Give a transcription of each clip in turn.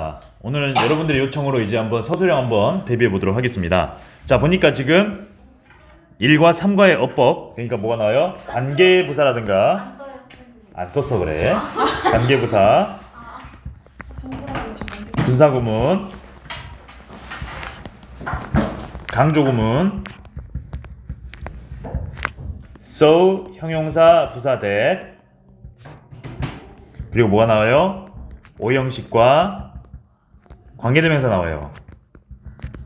아, 오늘은 여러분들의 요청으로 이제 한번 서술형 한번 대비해 보도록 하겠습니다. 자, 보니까 지금 1과 3과의 어법, 그러니까 뭐가 나와요? 관계부사라든가 안 썼어 그래. 관계부사, 분사구문, 강조구문, so 형용사 부사 that 그리고 뭐가 나와요? 오형식과 관계대명사 나와요.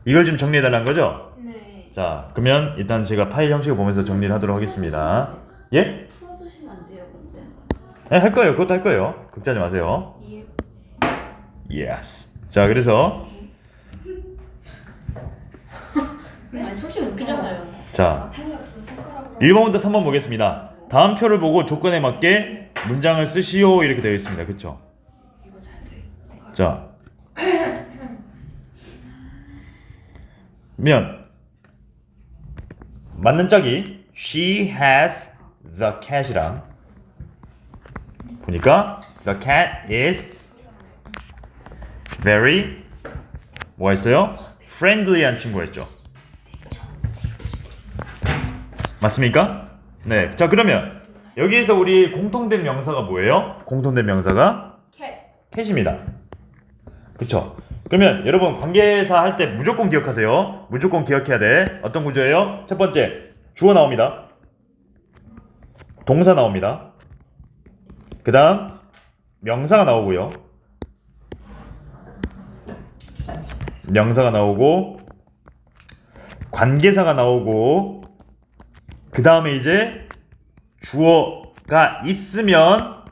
이걸 좀 정리해 달라는 거죠? 네. 자, 그러면 일단 제가 파일 형식을 보면서 정리를 하도록 하겠습니다. 예? 풀어주시면 안 돼요, 문제. 네, 할 거예요. 그것도 할 거예요. 걱정하지 마세요. 이해. Yes. 자, 그래서 아니 솔직히 웃기잖아요. 자, 아, 펜이 없어서 손가락으로. 1번부터 3번 보겠습니다. 다음 표를 보고 조건에 맞게 문장을 쓰시오 이렇게 되어 있습니다. 그렇죠? 이거 잘 돼. 손가락. 자. 면 맞는 짝이 she has the cat이랑 보니까 the cat is very 뭐가 있어요? friendly한 친구였죠. 맞습니까? 네. 자 그러면 여기에서 우리 공통된 명사가 뭐예요? 공통된 명사가 캣. 캣입니다. 그쵸? 그러면 여러분 관계사 할 때 무조건 기억하세요. 무조건 기억해야 돼. 어떤 구조예요? 첫 번째 주어 나옵니다. 동사 나옵니다. 그 다음 명사가 나오고요. 명사가 나오고 관계사가 나오고 그 다음에 이제 주어가 있으면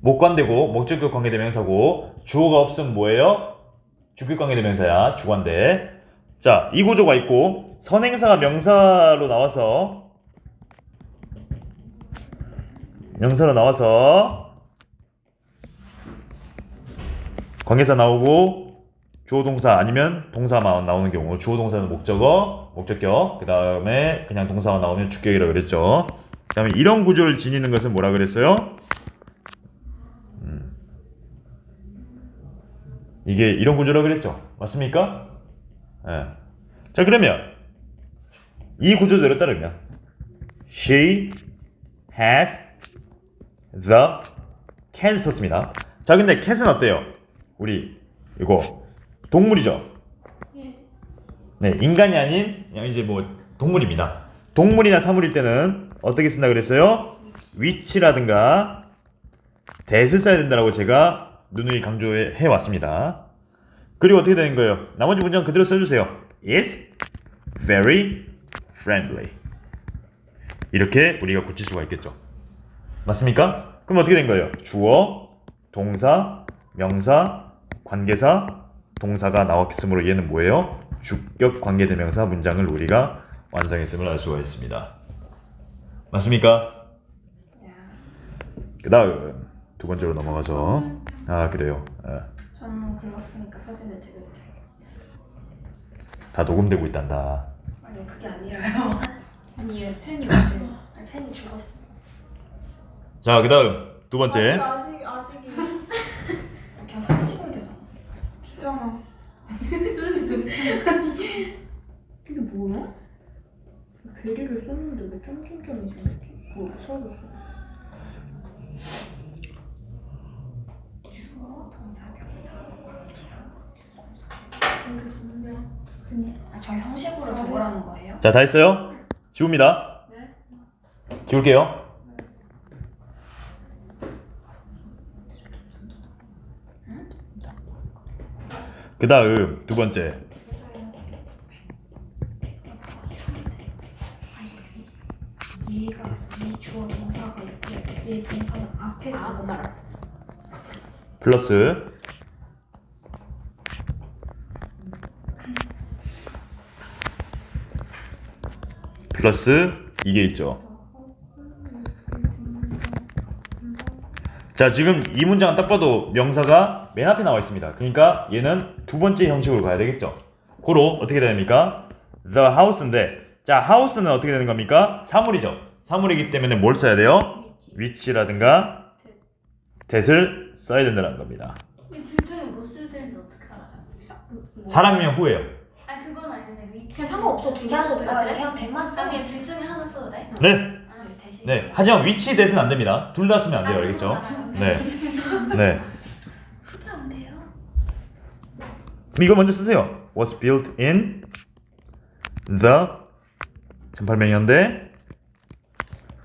목관되고 목적격 관계대명사고 주어가 없으면 뭐예요? 주격 관계 대명사야. 주관대. 자 이 구조가 있고 선행사가 명사로 나와서 명사로 나와서 관계사 나오고 주어 동사 아니면 동사만 나오는 경우. 주어 동사는 목적어 목적격. 그 다음에 그냥 동사가 나오면 주격이라고 그랬죠. 그 다음에 이런 구조를 지니는 것은 뭐라 그랬어요? 이게 이런 구조라고 그랬죠. 맞습니까? 예. 자, 그러면 이 구조대로 따르면 she has the cat 썼습니다. 자, 근데 cat은 어때요? 우리 이거 동물이죠. 예. 네, 인간이 아닌 그냥 이제 뭐 동물입니다. 동물이나 사물일 때는 어떻게 쓴다 그랬어요? 위치라든가 대을 써야 된다라고 제가 누누이 강조해 왔습니다. 그리고 어떻게 되는 거예요? 나머지 문장 그대로 써주세요. is very friendly. 이렇게 우리가 고칠 수가 있겠죠. 맞습니까? 그럼 어떻게 된 거예요? 주어, 동사, 명사, 관계사, 동사가 나왔으므로 얘는 뭐예요? 주격 관계대명사 문장을 우리가 완성했음을 알 수가 있습니다. 맞습니까? 야. 그 다음 두 번째로 넘어가서 아 그래요. 예. 저는 글렀으니까 사진을 찍을게요. 다 녹음되고 있단다. 아니 그게 아니라요. 아니 얘 펜이 없대요. 아니 펜이 죽었어. 자 그다음 두 번째 아직 아직이. 그냥 사진 찍으면 되잖아. 비잖아. 이게 뭐야? 베리를 썼는데 왜 점점점이 생겼지? 뭐? 주어 근데 아, 저 형식으로 적으라는 거예요? 자 다 했어요? 지웁니다. 네. 지울게요. 그 다음 두 번째 플러스 플러스 이게 있죠. 자 지금 이 문장은 딱 봐도 명사가 맨 앞에 나와 있습니다. 그러니까 얘는 두 번째 형식으로 가야 되겠죠. 고로 어떻게 됩니까? The house인데 자 house는 어떻게 되는 겁니까? 사물이죠. 사물이기 때문에 뭘 써야 돼요? 위치라든가 that을 써야 된다는 겁니다. 둘 중에 뭐쓸 때인지 어떻게 알아요? 뭐. 사람이면 후예요. 아 그건 아닌데 위치 상관없어 둘다 써도 돼. 그냥, 그냥 대만 써. 아 그냥 둘 중에 하나 써도 돼? 네. 아 대신 네. 하지만 위치 대신 안 됩니다. 둘 다 쓰면 안 돼요. 알겠죠? 네. 네. 안 돼요. 이거 먼저 쓰세요. Was built in the 1800년대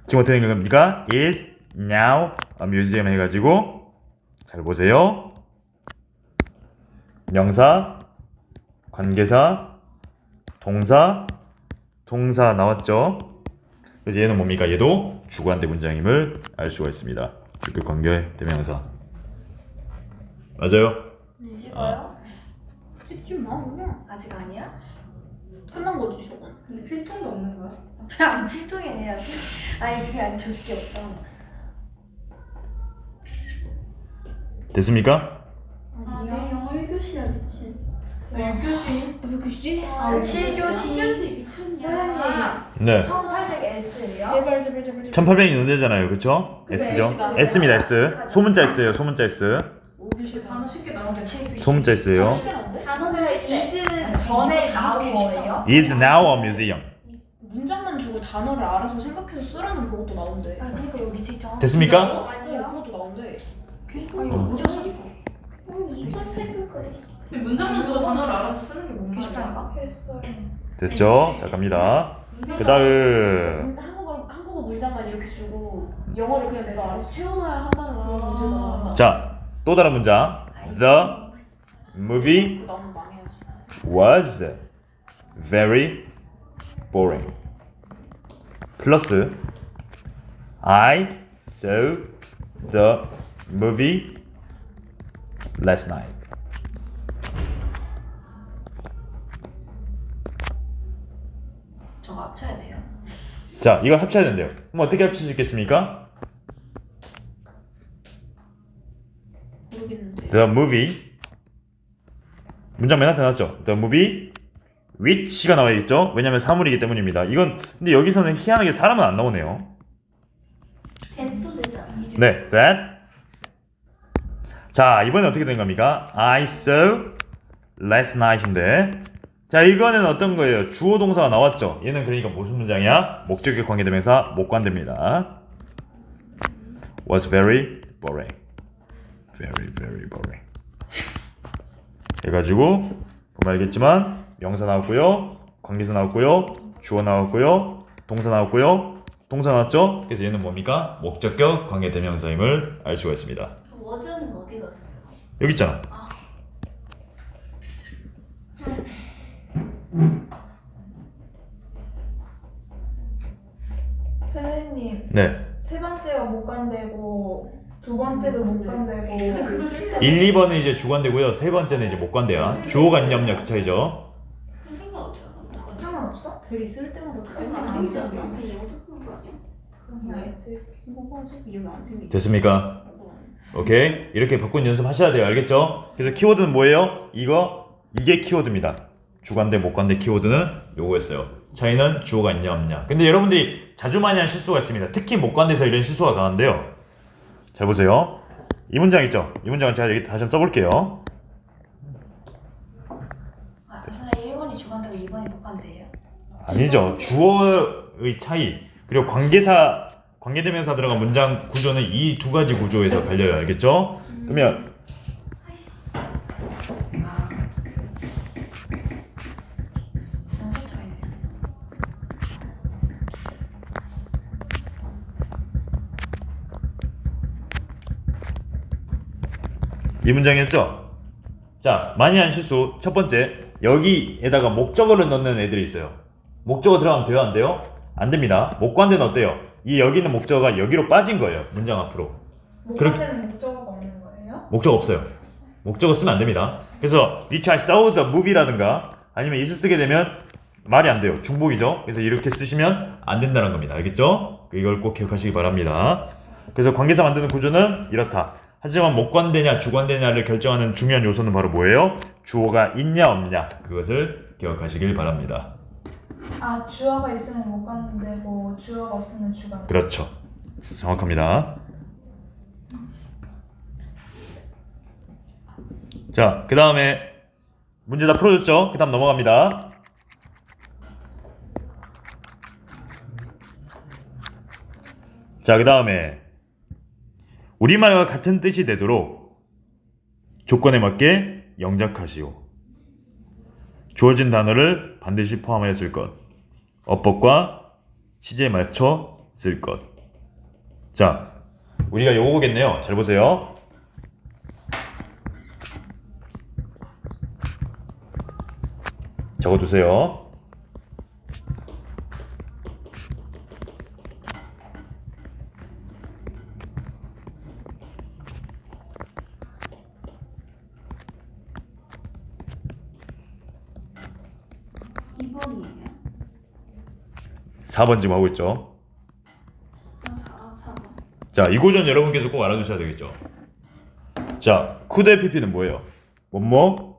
지금 어떻게 된 겁니까? is now a museum 해가지고 잘 보세요. 명사, 관계사, 동사, 동사 나왔죠? 그래서 얘는 뭡니까? 얘도 주관대 문장임을 알 수가 있습니다. 주격 관계 대명사. 맞아요? 찍어요? 찍지 마 그냥. 아직 아니야? 끝난 거지 저건. 근데 필통도 없는 거야? 안 필통이 아니라 아니 그게 아니 저 새끼 없잖아. 됐습니까? 아, 내 영어 1교시야 미친. 나 6교시. 몇 교시지? 아, 7교시. 7교시 미쳤냐? 네. 1800S예요? 제발 제발 제발. 1800이 논대잖아요. 그쵸? S죠? S가 S입니다. S. 소문자 S예요. 소문자 S. 5교시 단어 쉽게 나오네. 소문자 S예요. 단어가 이즈 전에 나온 거예요? is now a museum. 문장만 주고 단어를 알아서 생각해서 쓰라는 그것도 나온대. 아 그러니까 여기 밑에 있잖아. 됐습니까? 어, 그것도 나온대. 아 이거 문장 써 이거. 아니 이거 색을 그래 문장만 주고 단어를 알아서 쓰는 게뭔 말이야? 계십다니까? 했어요. 됐죠? 자, 갑니다. 그 다음. 한국어 한국어 문장만 이렇게 주고 영어를 그냥 내가 알아서 채워놔야 한다는 그런 문제다. 자, 또 다른 문장. The movie 망해야지. was very boring. 플러스 I saw the movie last night. 저거 합쳐야 돼요. 자, 이걸 합쳐야 된대요. 그럼 어떻게 합칠 수 있겠습니까? 모르겠는데. The movie 문장 맨 앞에 나왔죠. The movie which가 나와 있죠. 왜냐면 사물이기 때문입니다. 이건 근데 여기서는 희한하게 사람은 안 나오네요. 해도 되잖아 네, that. 자, 이번엔 어떻게 된 겁니까? I saw last night인데. 자, 이거는 어떤 거예요? 주어 동사가 나왔죠. 얘는 그러니까 무슨 문장이야? 목적격 관계대명사 못 관대입니다. Was very boring. Very very boring. 해가지고 보면 알겠지만 명사 나왔고요, 관계사 나왔고요, 주어 나왔고요, 동사 나왔고요, 동사 나왔죠? 그래서 얘는 뭡니까? 목적격 관계대명사임을 알 수가 있습니다. 워즈는 어디 갔어요? 여기 있잖아. 선생님 네. 세 번째가 못 간대고 두 번째도 못 간대고 근데 그걸 쓸때 1, 2번은 이제 주관되고요. 세 번째는 이제 목관대야. 주어가 있냐 없냐 그 차이죠. 상관없어? 글이 쓸 때마다 아니 똑같은 아니지 거 않아? 아니야? 거? 이거 안 생기지. 됐습니까? 오케이. 이렇게 바꾼 연습 하셔야 돼요. 알겠죠? 그래서 키워드는 뭐예요? 이거 이게 키워드입니다. 주관대 목관대 키워드는 요거였어요. 차이는 주어가 있냐 없냐. 근데 여러분들이 자주 많이 하는 실수가 있습니다. 특히 목관대에서 이런 실수가 강한데요. 잘 보세요. 이 문장 있죠? 이 문장은 제가 여기 다시 한번 써볼게요. 아 선생님 1번이 주관되고 2번이 목관대예요? 아니죠. 주어의 차이 그리고 관계사 관계대명사 들어간 문장 구조는 이 두 가지 구조에서 갈려요. 알겠죠? 그러면. 이 문장이었죠? 자, 많이 한 실수. 첫 번째, 여기에다가 목적어를 넣는 애들이 있어요. 목적어 들어가면 돼요, 안 돼요? 안 됩니다. 목관대는 어때요? 이 여기 있는 목적어가 여기로 빠진 거예요. 문장 앞으로. 못 그렇게- 간대는 목적어가 없는 거예요? 목적 없어요. 목적어 쓰면 안 됩니다. 그래서 which I saw the movie라든가 아니면 이을 쓰게 되면 말이 안 돼요. 중복이죠. 그래서 이렇게 쓰시면 안 된다는 겁니다. 알겠죠? 이걸 꼭 기억하시기 바랍니다. 그래서 관계사 만드는 구조는 이렇다. 하지만 목관대냐 주관대냐를 결정하는 중요한 요소는 바로 뭐예요? 주어가 있냐 없냐 그것을 기억하시길 바랍니다. 아 주어가 있으면 못 간대고 주어가 없으면 주간 그렇죠. 정확합니다. 자, 그 다음에 문제 다 풀어줬죠? 그 다음 넘어갑니다. 자, 그 다음에 우리말과 같은 뜻이 되도록 조건에 맞게 영작하시오. 주어진 단어를 반드시 포함하여 쓸 것. 어법과 시제에 맞춰 쓸 것. 자, 우리가 요거겠네요. 잘 보세요. 적어두세요. 이번이에요 4번 지금 하고 있죠. 아, 4, 4번. 자, 이 고전 여러분께서 꼭 알아두셔야 되겠죠. 자, 쿠데 PP는 뭐예요? 뭐뭐?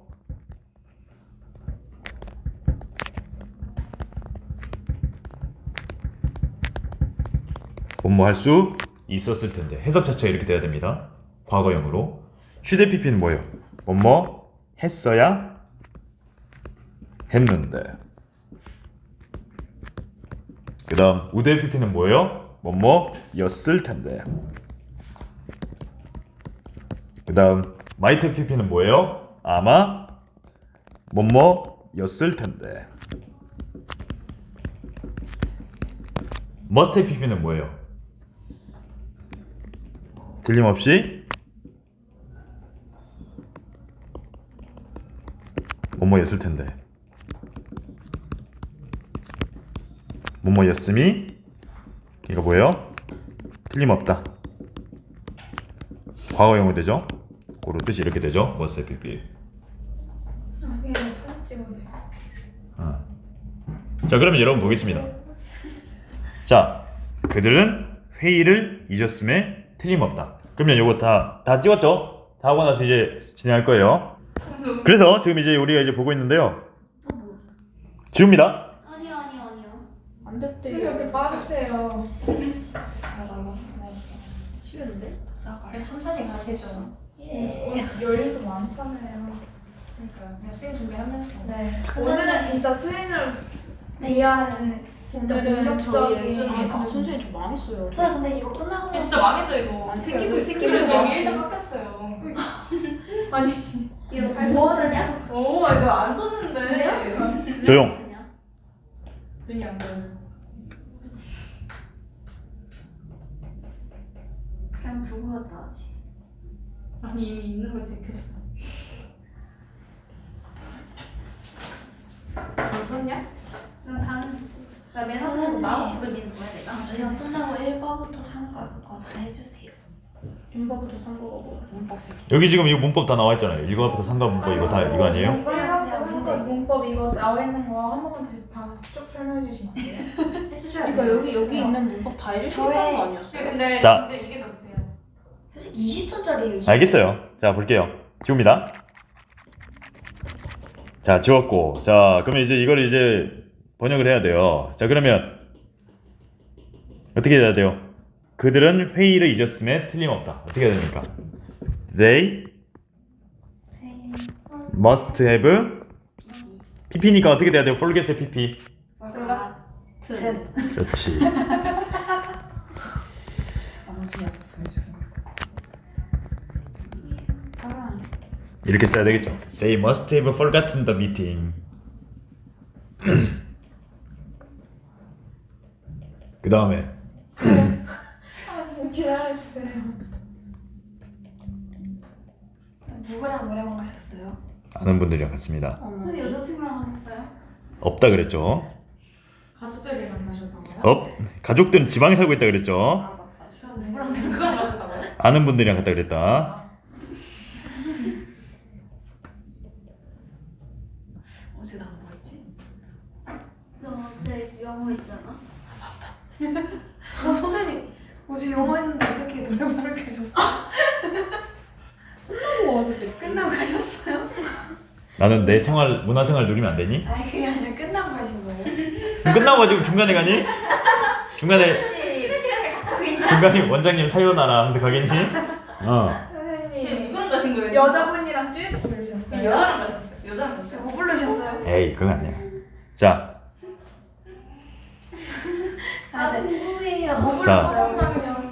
뭐뭐 할 수 있었을 텐데 해석 자체가 이렇게 돼야 됩니다. 과거형으로. 휴대 PP는 뭐예요? 뭐뭐 했어야 했는데. 그 다음 우대 PP는 뭐예요? 뭐뭐 였을 텐데. 그 다음 마이트 PP는 뭐예요? 아마 뭐뭐 였을 텐데. 머스트 PP는 뭐예요? 틀림없이 뭐뭐 였을 텐데. 뭐뭐였음이 이거 뭐예요? 틀림없다. 과거형은 되죠? 고로 뜻이 이렇게 되죠? 머스트 PP. 아, 그냥 사진 찍어도 돼. 아. 자 그러면 여러분 보겠습니다. 자 그들은 회의를 잊었음에 틀림없다. 그러면 요거 다 다 찍었죠? 다 하고 나서 이제 진행할 거예요. 그래서 지금 이제 우리가 이제 보고 있는데요. 지웁니다. 아니요, 아니요, 아니요. 안 빠르세요? 아, 나 쉬운데? 그냥 천천히 가시죠. 예. 여유도 많잖아요. 그러니까 그냥 수행 준비하면서. 네. 오늘은 진짜 수행을 네. 위한 진짜 오늘은 저희 본격적인 예수님 아, 근데 선생님 저 망했어요. 저 근데 이거 끝나고 야, 진짜 망했어 이거. 아니, 새끼불, 새끼불. 그래서 여기 1장 깎였어요. 아니 이거 뭐 쓰냐? 오 이거 안 썼는데. 조용. 눈이 안 보여서. 그냥 두고 갔다 하지. 아니 이미 있는 걸 제꼈어. 안 썼냐? 난 다른 스트. 나맨 저는 마우스 돌리는 거야 내가. 아, 이거 끝나고 1과부터 3과 그거 다 해주세요. 윤버부터 선거고 문법 새끼. 여기 지금 이거 문법 다 나와 있잖아요. 1과부터 3과 문법 이거 다 이거 아니에요? 이거 그냥 문제. 문법 이거 나와 있는 거 한 번만 다시 다 쭉 설명해 주시면 안 돼요? 해주셔야 그러니까 여기 여기 있는 문법 다 해주시는 저의- 거 아니었어요? 근데 자. 진짜 이게 적대요. 솔직히 20초짜리예요. 알겠어요. 자 볼게요. 지웁니다. 자 지웠고 자 그러면 이제 이걸 이제 번역을 해야 돼요. 자 그러면 어떻게 해야 돼요? 그들은 회의를 잊었음에 틀림없다. 어떻게 해야 됩니까? They must have PP니까 어떻게 돼야 돼요? forget의 PP. 튼. 그렇지. 이렇게 써야 되겠죠. They must have forgotten the meeting. 그 다음에 누구랑 노래방 가셨어요? 아는 분들이랑 같습니다. 어머. 근데 여자친구랑 하셨어요? 없다 그랬죠. 가족들이랑 만나셨다고요? 없 가족들은 지방에 살고 있다 그랬죠. 아 맞다. 주한 누구랑 누가 마셨다고요? 아는 분들이랑 갔다 그랬다. 어제 나온 거 있지? 너 어제 영어 있잖아. 저 선생님 어제 영어 했는데 어떻게 노래방을 가셨어요? 끝나고 가셨어요? 나는 내 생활 문화 생활 누리면 안 되니? 아니 그게 아니라 끝나고 가신 거예요? 그럼 끝나고 가지고 중간에 가니? 중간에 쉬는 시간에 갔다 오고 있나? 중간에 원장님 사요나라 하면서 가겠니? 어. 선생님 누구랑 가신 거예요? 여자분이랑 듀엣 부르셨어요? 여자랑 마셨어요. 여자랑 마셨어요. 뭐 부르셨어요? 에이 그건 아니야. 자, 아, 네. 궁금해요. 뭐 자. 불렀어요? 뭐 불렀어요?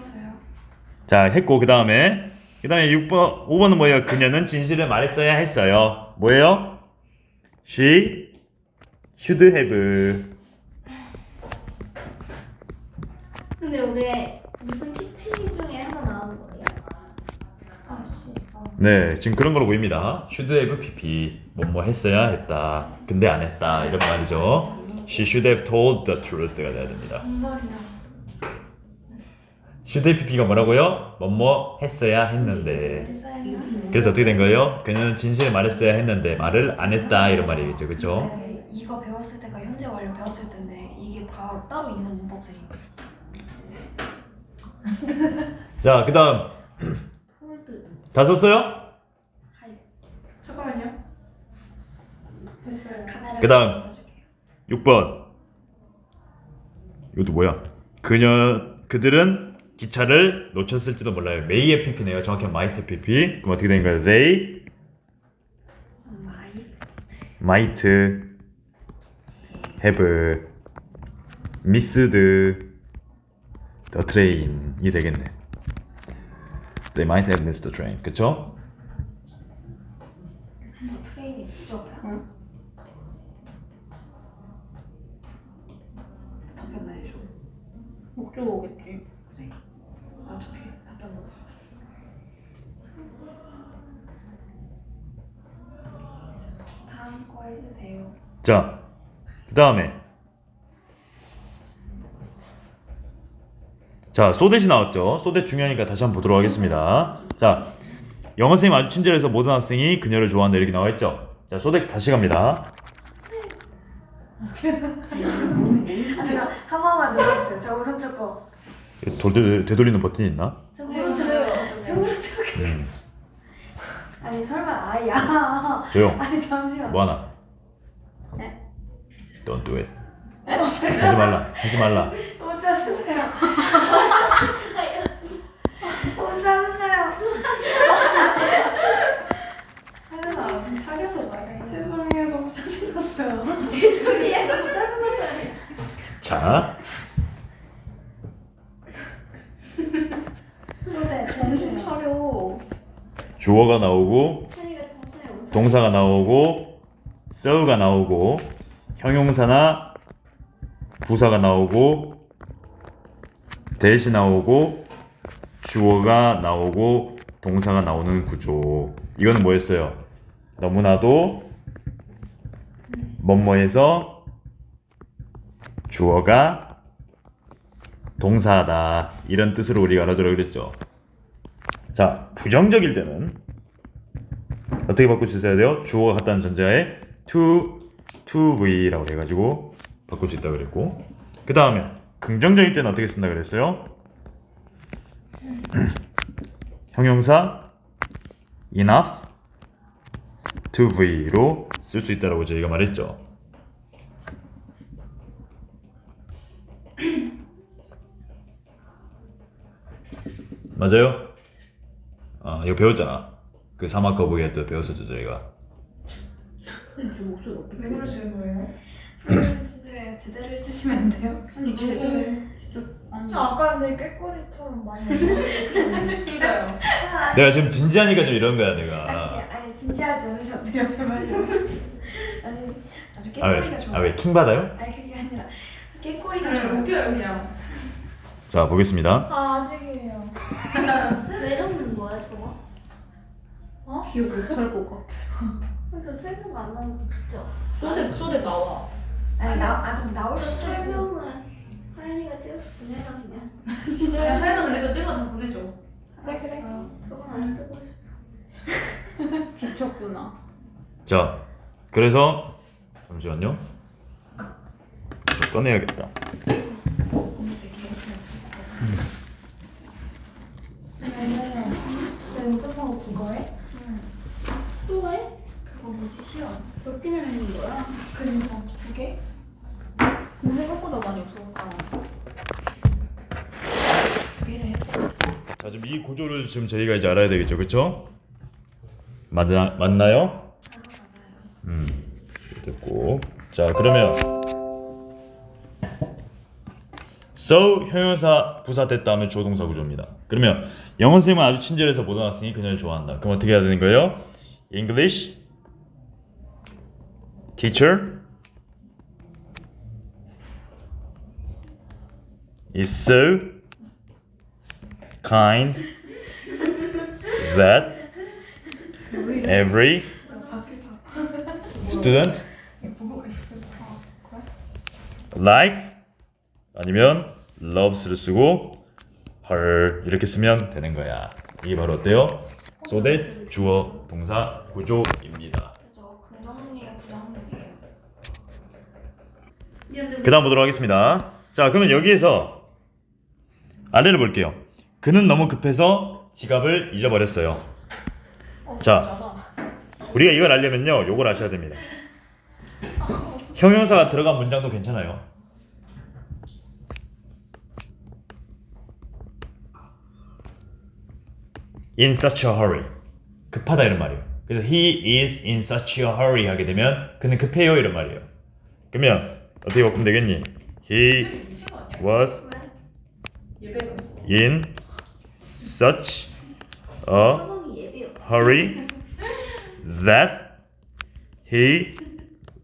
자 했고 그 다음에 그 다음에 6번 5번은 뭐예요? 그녀는 진실을 말했어야 했어요. 뭐예요? She should have. 근데 여기 무슨 PPT 중에 하나 나오는 거예요? 아씨. 네, 지금 그런 걸로 보입니다. should have pp 뭐뭐 했어야 했다. 근데 안 했다 이런 말이죠. She should have told the truth가 돼야 됩니다. 정말이야. Should have pp가 뭐라고요? 뭐뭐 했어야 했는데. 그래서 어떻게 된 거예요? 그녀는 진실을 말했어야 했는데 말을 안 했다 이런 말이겠죠, 그렇죠? 네, 이거 배웠을 때가 현재 완료 배웠을 텐데 이게 다 따로 있는 문법들입니다. 자, 그 다음 폴드. 다 썼어요? 잠깐만요. 됐어요. 카메라 그다음. 6번. 이것도 뭐야? 그녀 그들은 기차를 놓쳤을지도 몰라요. may의 pp네요. 정확히 might pp. 그럼 어떻게 된 거예요? They 마이 might have missed the train이 되겠네. They might have missed the train. 그쵸? 트레인이. 답변 알려줘. 목적어겠지. 그래. 어떻게 답변 넣었어? 다음 거 해주세요. 자, 그 다음에 자, 소댓이 나왔죠. 소댓 중요하니까 다시 한번 보도록 하겠습니다. 자, 영어 선생님 아주 친절해서 모든 학생이 그녀를 좋아한다 이렇게 나와 있죠. 자, 소댓 다시 갑니다. 아, 제가 한 번만 눌러주세요. 저 오른쪽 거. 돌 되, 되돌리는 버튼이 있나? 저. 저 오른쪽에. 음, 아니 설마 아야. 조용. 아니 잠시만. 뭐 하나? 네? Don't do it. 하지 말라. 하지 말라. 못 짜증나요. 못 짜증나요. 하연아, 말해. 죄송해요. 너무 짜증났어요. 죄송해요. 너무 짜증났어요. 자, 소대 정신. 차려. 주어가 나오고 차이가 정신을 못 동사가 나오고 so가 나오고 형용사나 부사가 나오고 대시 나오고 주어가 나오고 동사가 나오는 구조 이거는 뭐였어요? 너무나도 뭐뭐해서 주어가 동사다 이런 뜻으로 우리가 알아들어 그랬죠 자 부정적일 때는 어떻게 있어야 돼요? 주어가 같다는 전제하에 to to v라고 해가지고 바꿀 수 있다 그랬고 그 다음에 긍정적일 때는 어떻게 쓴다 그랬어요? 형용사 enough to v로 쓸 수 있다라고 저희가 말했죠. 맞아요? 아 이거 배웠잖아. 그 사막 거북이 때 배웠었죠 저희가. 저 목소리 어떻게? 왜 그러시는 거예요? 선생님 진짜 제대로 해주시면 안 돼요? 아니 제대로 진짜 아니. 아까 내 꾀꼬리처럼 많이 웃겨요. 내가 지금 진지하니까 좀 이런 거야 아니, 내가. 아니 진지하지 않으셨대요 제발요. 아니 아주 아 깨꼬리가 왜? 좋아. 아 왜 킹 받아요? 아니 그게 아니라 깨꼬리가 좋아. 웃겨요 그냥. 자 보겠습니다. 아 아직이에요. 왜 적는 거야 저거? 기억 못할 것 같아. 저 생각 안 나는 거 진짜. 소대 소대 나와. 아니 나 아, 그럼 나올 저수 있고. 설명은 하연이가 찍어서 보내라 그냥. 야, 하연아 근데 찍어 다 보내줘. 그래 그래. 저건 안 쓰고. 지쳤구나. 자 그래서 잠시만요. 꺼내야겠다. 네, 끝나고 그거 해? 또 해? 그거 뭐지 시험? 몇 개나 있는 거야? 그니까 두 개? 근데 생각보다 많이 없어서. 자 지금 이 구조를 지금 저희가 이제 알아야 되겠죠, 그렇죠? 맞나, 맞나요? 음, 됐고. 자, 그러면 so 형용사 부사 됐다 하면 주어 동사 구조입니다. 그러면 영어 선생님은 아주 친절해서 모든 학생이 그녀를 좋아한다. 그럼 어떻게 해야 되는 거예요? English teacher is so kind that every student likes 아니면 loves를 쓰고 her 이렇게 쓰면 되는 거야. 이게 바로 어때요? that 주어 동사 구조입니다. 저 긍정문이에요, 부정문이에요. 그 다음 보도록 하겠습니다. 자, 그러면 여기에서 아래를 볼게요. 그는 너무 급해서 지갑을 잊어버렸어요. 자, 우리가 이걸 알려면요, 요걸 아셔야 됩니다. 형용사가 들어간 문장도 괜찮아요. In such a hurry. 급하다 이런 말이에요. 그래서 he is in such a hurry 하게 되면 그는 급해요 이런 말이에요. 그러면 어떻게 바꾸면 되겠니? He was in such a hurry that he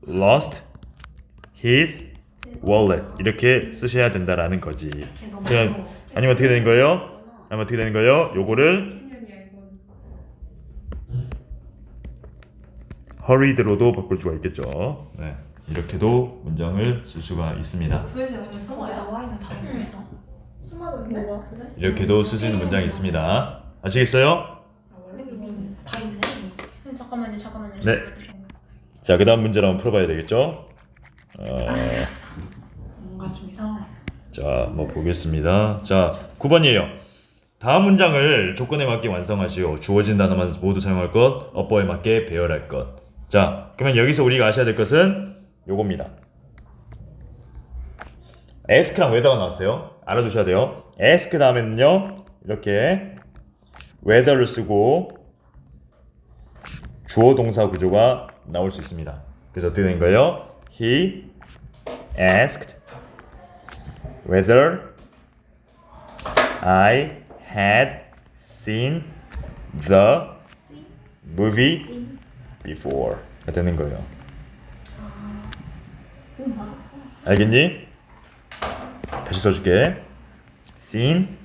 lost his wallet 이렇게 쓰셔야 된다라는 거지. 그냥. 아니면 어떻게 되는 거예요? 아니면 어떻게 되는 거예요? 요거를 hurried로도 바꿀 수가 있겠죠. 네. 이렇게도 문장을 쓸 수가 있습니다. 목소리 오늘 저기 성화야. 나와 있는 단어 응. 있어. 수많은데? 뭐가 그래? 이렇게도 쓸 수 있는 문장이 있습니다. 아시겠어요? 나 원래 이미 다 있네. 음, 잠깐만요, 잠깐만요. 네. 자, 그 다음 문제를 한번 풀어봐야 되겠죠? 어, 뭔가 좀 이상하네. 자, 뭐 보겠습니다. 자, 9번이에요. 다음 문장을 조건에 맞게 완성하시오. 주어진 단어만 모두 사용할 것, 어법에 맞게 배열할 것. 자, 그러면 여기서 우리가 아셔야 될 것은 요겁니다. ask랑 whether가 나왔어요. 알아두셔야 돼요. ask 다음에는요, 이렇게 whether를 쓰고 주어 동사 구조가 나올 수 있습니다. 그래서 어떻게 된 거예요? He asked whether I had seen the movie before. 가 되는 거예요. 알겠니? 다시 써줄게. Seen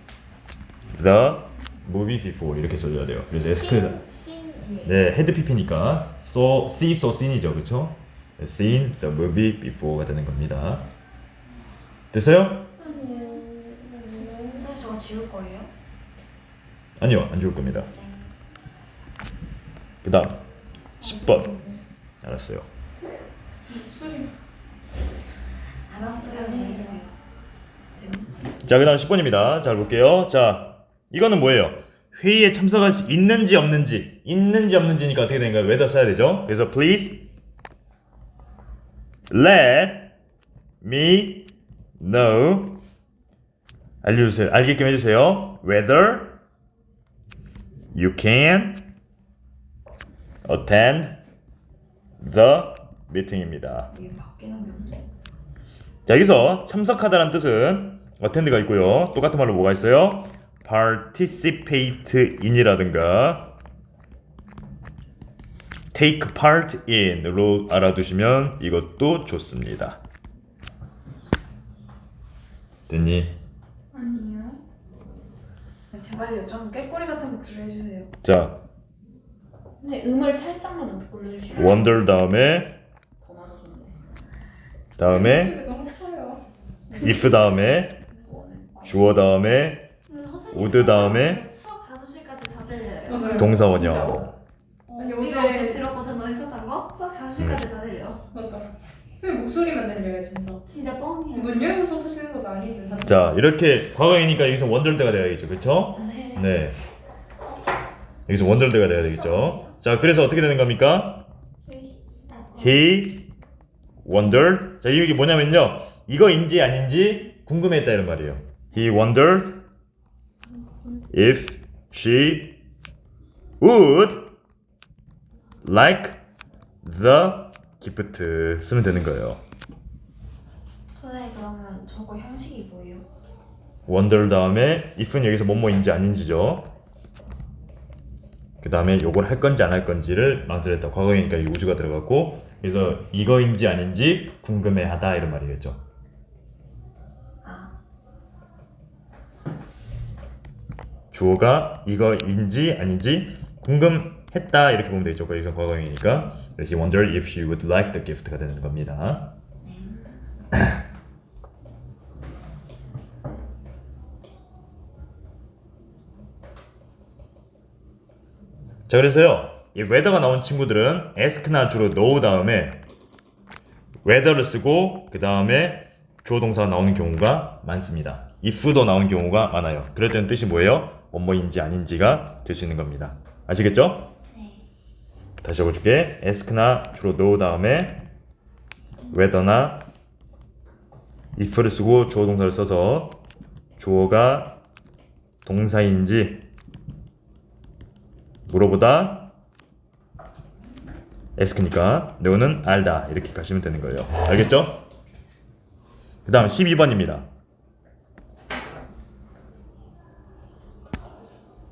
the movie before 이렇게 써줘야 돼요. 그래서 에스크 신네 헤드 PP니까 so see so seen이죠, 그렇죠? Seen the movie before가 되는 겁니다. 됐어요? 선생님 지울 거예요? 아니요, 안 좋을 겁니다. 그다음 10번. 알았어요. 목소리. 알았어요. 해주세요. 자, 그 다음 10번입니다. 잘 볼게요. 자, 이거는 뭐예요? 회의에 참석할 수 있는지 없는지, 있는지 없는지니까 어떻게 되는가요? whether 써야 되죠. 그래서 please let me know 알려주세요. 알게끔 해주세요. whether you can attend the meeting입니다. 이게 바뀌는 게 없네. 자 여기서 참석하다라는 뜻은 attend가 있고요. 똑같은 말로 뭐가 있어요? participate in이라든가 take part in으로 알아두시면 이것도 좋습니다. 됐니? 아니요. 제발요, 좀 꾀꼬리 같은 목소리 해주세요. 자 근데 음을 살짝만 올려주시면 wonder 다음에 더 맞아줬네. 다음에 너무. If 다음에 주어 다음에 would 다음에 수학 자습실까지 다 들려요. 맞아요. 동사 원형. 어, 아니, 우리가 어제- 어제 들었거든 너 했었던 거? 수학 자습실까지 다 들려. 맞아. 선생님 목소리만 들려요, 진짜. 진짜 뻥이야. 문 열고 써보시는 것도 아닌데. 다들. 자 이렇게 과거이니까 여기서 wonder대가 돼야겠죠, 그렇죠? 네. 네. 여기서 원더대가 돼야 되겠죠. 자, 그래서 어떻게 되는 겁니까? He wondered. 자, 이게 뭐냐면요. 이거인지 아닌지 궁금했다 이런 말이에요. He wondered if she would like the gift 쓰면 되는 거예요. 선생님 그러면 저거 형식이 뭐예요? wonder 다음에 if는 여기서 뭐뭐인지 아닌지죠. 그 다음에 요걸 할 건지 안 할 건지를 망설였다. 과거이니까 이 우주가 들어갔고 그래서 이거인지 아닌지 궁금해하다 이런 말이겠죠. 주어가 이거인지 아닌지 궁금했다 이렇게 보면 되죠. 여기서 과거형이니까 He wondered if she would like the gift가 되는 겁니다. 자 그래서요 이 whether가 나온 친구들은 ask나 주로 know 다음에 whether를 쓰고 그 다음에 주어 동사가 나오는 경우가 많습니다. if도 나오는 경우가 많아요. 그럴 때는 뜻이 뭐예요? 뭐뭐인지 아닌지가 될 수 있는 겁니다. 아시겠죠? 네. 다시 적어줄게. ask나 주로 know 다음에 whether나 if를 쓰고 주어 동사를 써서 주어가 동사인지 물어보다 ask니까 know는 알다 이렇게 가시면 되는 거예요. 알겠죠? 그 다음 12번입니다.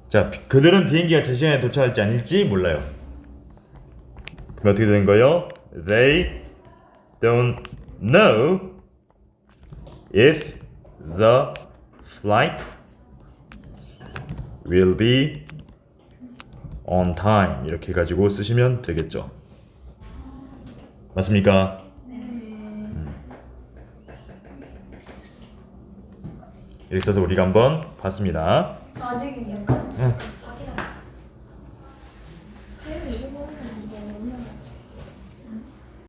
자, 비- 그들은 비행기가 제 시간에 도착할지 아닐지 몰라요. 그럼 어떻게 되는 거예요? They don't know if the flight will be on time 이렇게 가지고 쓰시면 되겠죠. 맞습니까? 음. 이렇게 써서 우리가 한번 봤습니다. 아직은 약간 응.